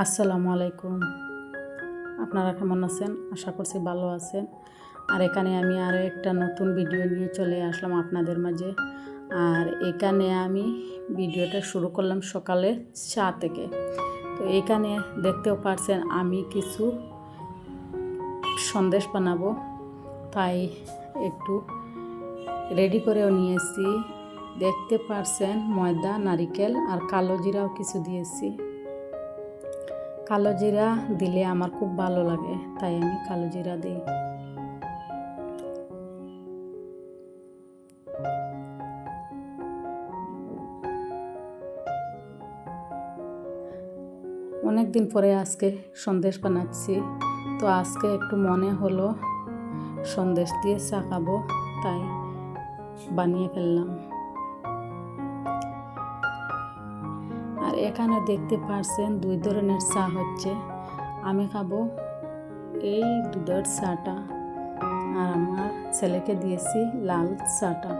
আসসালামু আলাইকুম। আপনারা কেমন আছেন? আশা করছি ভালো আছেন। আর এখানে আমি আরও একটা নতুন ভিডিও নিয়ে চলে আসলাম আপনাদের মাঝে। আর এখানে আমি ভিডিওটা শুরু করলাম সকালে চা থেকে। তো এখানে দেখতেও পারছেন আমি কিছু সন্দেশ বানাবো। তাই একটু রেডি করেও নিয়েছি। দেখতে পারছেন ময়দা, নারিকেল আর কালো জিরাও কিছু দিয়েছি। কালো জিরা দিলে আমার খুব ভালো লাগে, তাই আমি কালো জিরা দিই। অনেক দিন পরে আজকে সন্দেশ বানাচ্ছি, তো আজকে একটু মনে হলো সন্দেশ দিয়ে চা খাব, তাই বানিয়ে ফেললাম। এখানে দেখতে পারছেন দুই ধরনের চা হচ্ছে। আমি খাব এই দুধের চাটা আর আমার ছেলেকে দিয়েছি লাল চাটা।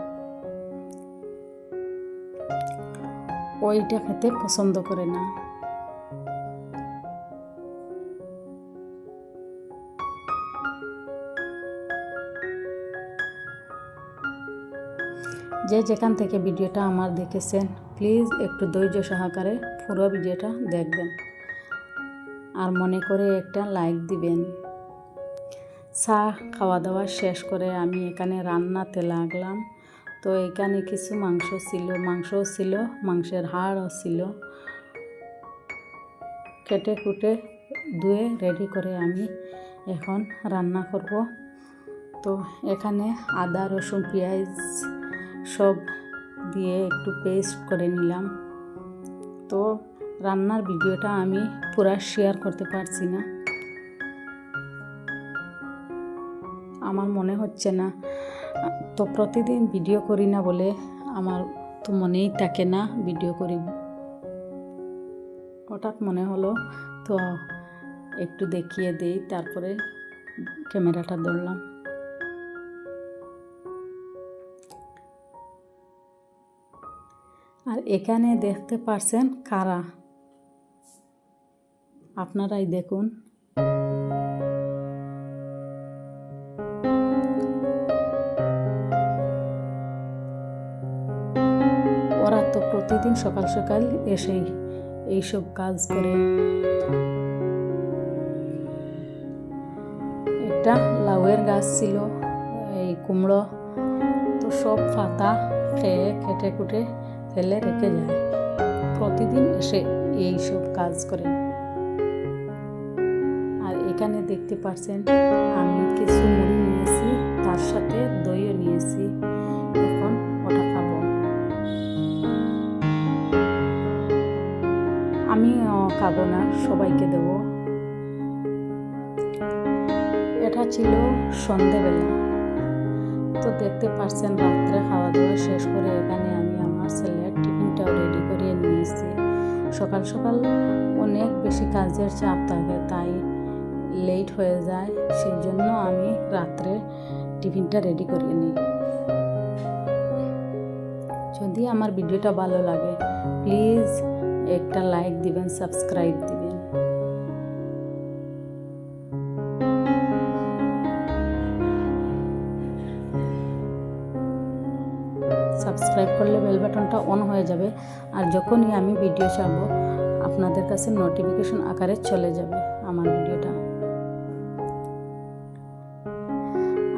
ওইটা খেতে পছন্দ করে না। যে যেখান থেকে ভিডিওটা আমার দেখেছেন, প্লিজ একটু ধৈর্য সহকারে পুরো ভিডিওটা দেখবেন। আর মনে করে একটা লাইক দিবেন। চা খাওয়া দাওয়া শেষ করে আমি এখানে রান্নাতে লাগলাম। তো এখানে কিছু মাংস ছিল, মাংসও ছিল, মাংসের হাড়ও ছিল। কেটে কুটে ধুয়ে রেডি করে আমি এখন রান্না করব। তো এখানে আদা, রসুন, পেঁয়াজ সব দিয়ে একটু পেস্ট করে নিলাম। তো রান্নার ভিডিওটা আমি পুরা শেয়ার করতে পারছি না। আমার মনে হচ্ছে না। তো প্রতিদিন ভিডিও করি না বলে আমার তো মনেই থাকে না ভিডিও করি। হঠাৎ মনে হলো, তো একটু দেখিয়ে দেই, তারপরে ক্যামেরাটা ধরলাম। আর এখানে দেখতে পারছেন কারা? আপনারাই দেখুন। ওরা তো প্রতিদিন সকাল সকাল এসেই এইসব কাজ করে। একটা লাউয়ের গাছ ছিল, এই কুমড়ো, তো সব পাতা খেয়ে কেটে কুটে ফেলে রেখে যায়। প্রতিদিন এসে এই সব কাজ করে। আর এখানে দেখতে পাচ্ছেন আমি কিছু মুড়ি নিয়েছি, তার সাথে দইও নিয়েছি। এখন ওটা খাব। আমি খাব না, সবাইকে দেব। এটা ছিল সন্ধেবেলা। তো দেখতে পাচ্ছেন রাত্রে খাওয়া দাওয়া সকাল সকাল অনেক বেশি কাজের চাপ থাকে, তাই লেট হয়ে যায়। সেই জন্য আমি রাত্রে টিফিনটা রেডি করিয়ে নিই। যদি আমার ভিডিওটা ভালো লাগে প্লিজ একটা লাইক দিবেন সাবস্ক্রাইব দিবেন। সাবস্ক্রাইব করলে বেল বাটনটা অন হয়ে যাবে। আর যখনই আমি ভিডিও ছাড়বো আপনাদের কাছে নোটিফিকেশন আকারে চলে যাবে আমার ভিডিওটা।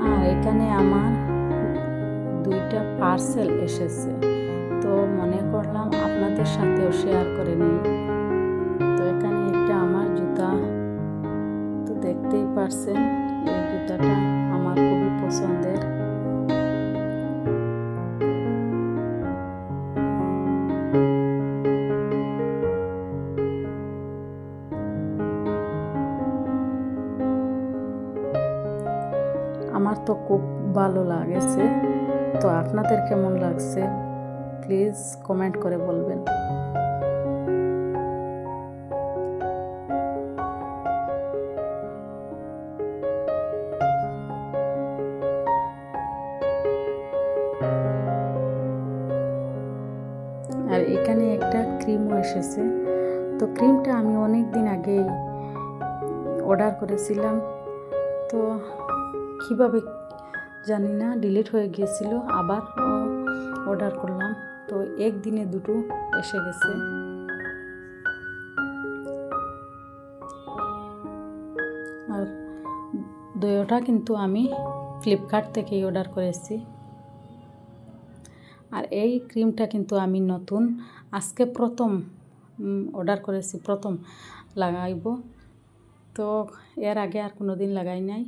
আর এখানে আমার দুইটা পার্সেল এসেছে। তো মনে করলাম আপনাদের সাথেও শেয়ার করে নিই। তো এখানে একটা আমার জুতা তো দেখতেই পারছেন, এই জুতাটা আমার খুবই পছন্দের। আমার তো খুব ভালো লাগেছে। তো আপনাদের কেমন লাগছে? প্লিজ কমেন্ট করে বলবেন। আর এখানে একটা ক্রিমও এসেছে। তো ক্রিমটা আমি অনেক দিন আগেই অর্ডার করেছিলাম। তো কীভাবে জানি না ডিলিট হয়ে গিয়েছিল, আবার অর্ডার করলাম। তো একদিনে দুটো এসে গেছে। আর দইটা কিন্তু আমি ফ্লিপকার্ট থেকেই অর্ডার করেছি আর এই ক্রিমটা কিন্তু আমি নতুন, আজকে প্রথম অর্ডার করেছি প্রথম লাগাইব। তো এর আগে আর কোনো দিন লাগাই নাই।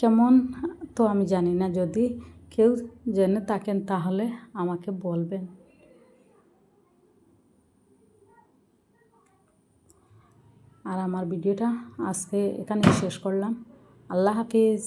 কেমন? তো আমি জানি না, যদি কেউ জেনে থাকেন তাহলে আমাকে বলবেন। আর আমার ভিডিওটা আজকে এখানে শেষ করলাম। আল্লাহ হাফিজ।